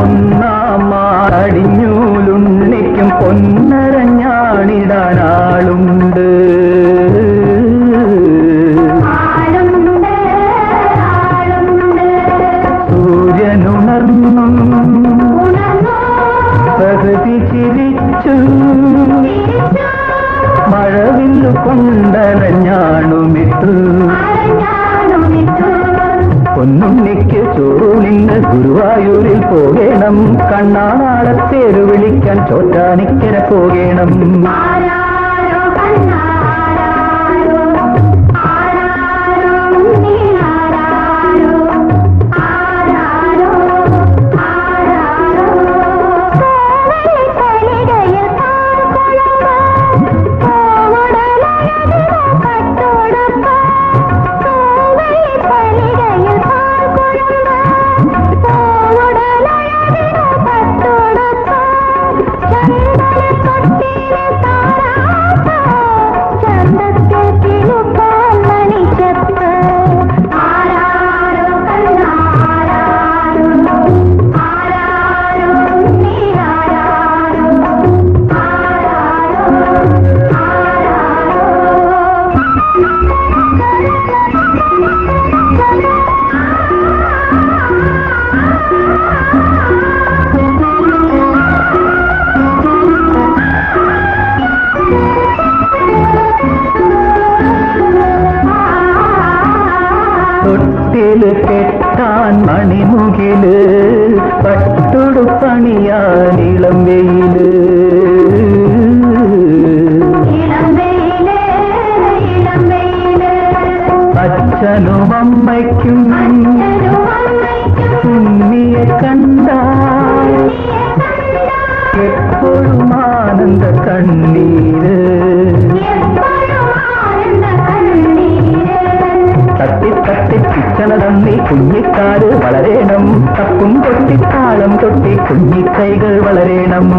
ഒന്നാമാടിഞ്ഞൂലുണ്ണിക്കും പൊന്നരഞ്ഞാണിടാനാളുണ്ട്. സൂര്യനുണർന്നു പ്രകൃതി ചിരിച്ചു. മഴവില്ലു കൊണ്ടരഞ്ഞാണുമിട്ടു. പൊന്നുണ്ണിക്ക് ചൂട് ചോറുനിന്ന് ഗുരുവായൂരിൽ പോകേണം. കണ്ണാനാളത്തേരു വിളിക്കാൻ ചോറ്റാനിക്കര പോകണം. தொட்டிலு கெட்டான் மணிமுகிலு. அச்சனுவம் வைக்கும் உண்மைய கண்டாய் எப்பொழுதும் ஆனந்த கண்ணீர். தட்டி தட்டி பிச்சன தம்பி குஞ்சிக்காடு வளரேனம். தப்பும் கொட்டி தாளம் கொட்டி குஞ்சி வளரேனம்.